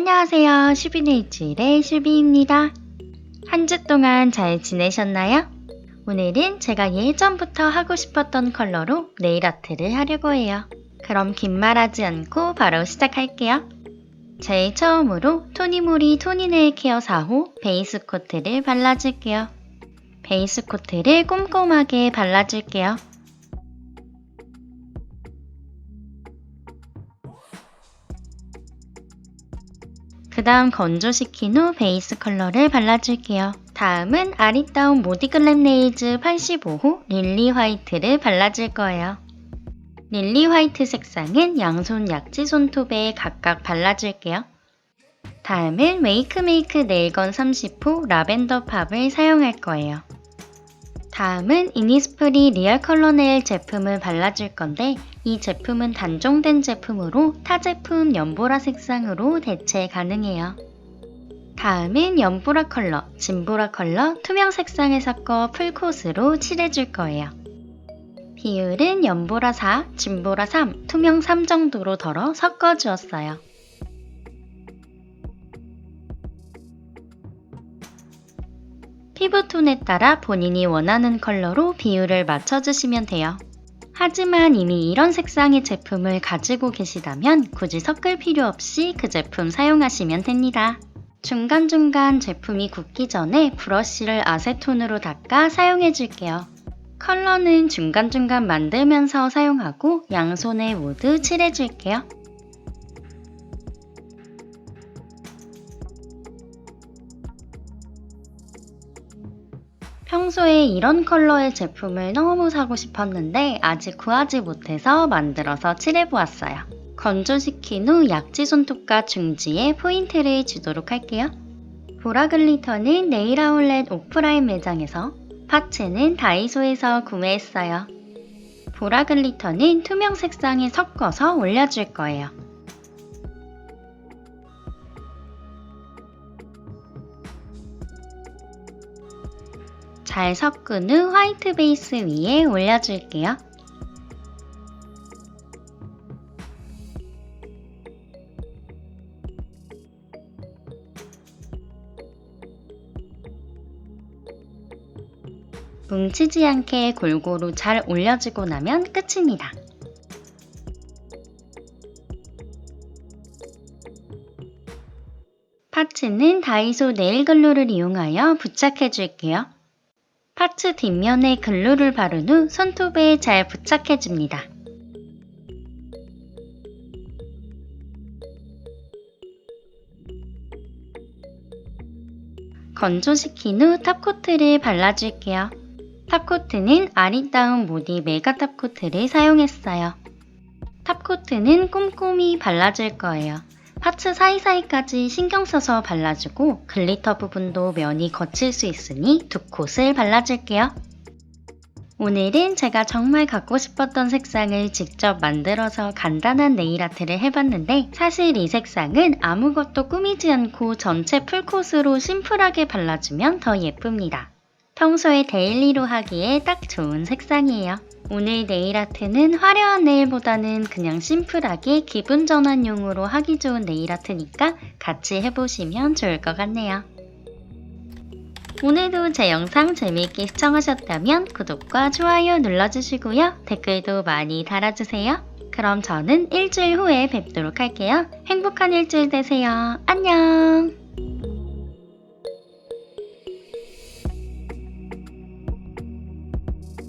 안녕하세요. 슈비네이츠의 슈비입니다. 한 주 동안 잘 지내셨나요? 오늘은 제가 예전부터 하고 싶었던 컬러로 네일 아트를 하려고 해요. 그럼 긴 말하지 않고 바로 시작할게요. 제일 처음으로 토니모리 토니네일 케어 4호 베이스 코트를 발라줄게요. 베이스 코트를 꼼꼼하게 발라줄게요. 다음 건조시킨 후 베이스 컬러를 발라줄게요. 다음은 아리따운 모디글램 네일즈 85호 릴리 화이트를 발라줄 거예요. 릴리 화이트 색상은 양손 약지 손톱에 각각 발라줄게요. 다음은 웨이크메이크 네일건 30호 라벤더 팝을 사용할 거예요. 다음은 이니스프리 리얼 컬러 네일 제품을 발라줄 건데 이 제품은 단종된 제품으로 타 제품 연보라 색상으로 대체 가능해요. 다음은 연보라 컬러, 진보라 컬러, 투명 색상을 섞어 풀콧으로 칠해줄 거예요. 비율은 연보라 4, 진보라 3, 투명 3 정도로 덜어 섞어주었어요. 피부톤에 따라 본인이 원하는 컬러로 비율을 맞춰주시면 돼요. 하지만 이미 이런 색상의 제품을 가지고 계시다면 굳이 섞을 필요 없이 그 제품 사용하시면 됩니다. 중간중간 제품이 굳기 전에 브러쉬를 아세톤으로 닦아 사용해 줄게요. 컬러는 중간중간 만들면서 사용하고 양손에 모두 칠해 줄게요. 평소에 이런 컬러의 제품을 너무 사고 싶었는데 아직 구하지 못해서 만들어서 칠해보았어요. 건조시킨 후 약지 손톱과 중지에 포인트를 주도록 할게요. 보라 글리터는 네일 아울렛 오프라인 매장에서, 파츠는 다이소에서 구매했어요. 보라 글리터는 투명 색상에 섞어서 올려줄 거예요. 잘 섞은 후 화이트 베이스 위에 올려줄게요. 뭉치지 않게 골고루 잘 올려주고 나면 끝입니다. 파츠는 다이소 네일 글루를 이용하여 부착해 줄게요. 파츠 뒷면에 글루를 바른 후 손톱에 잘 부착해 줍니다. 건조시킨 후 탑코트를 발라줄게요. 탑코트는 아리따운 모디 메가 탑코트를 사용했어요. 탑코트는 꼼꼼히 발라줄 거예요. 파츠 사이사이까지 신경 써서 발라주고 글리터 부분도 면이 거칠 수 있으니 두 콧을 발라줄게요. 오늘은 제가 정말 갖고 싶었던 색상을 직접 만들어서 간단한 네일 아트를 해봤는데 사실 이 색상은 아무것도 꾸미지 않고 전체 풀콧으로 심플하게 발라주면 더 예쁩니다. 평소에 데일리로 하기에 딱 좋은 색상이에요. 오늘 네일 아트는 화려한 네일보다는 그냥 심플하게 기분 전환용으로 하기 좋은 네일 아트니까 같이 해보시면 좋을 것 같네요. 오늘도 제 영상 재미있게 시청하셨다면 구독과 좋아요 눌러주시고요. 댓글도 많이 달아주세요. 그럼 저는 일주일 후에 뵙도록 할게요. 행복한 일주일 되세요. 안녕!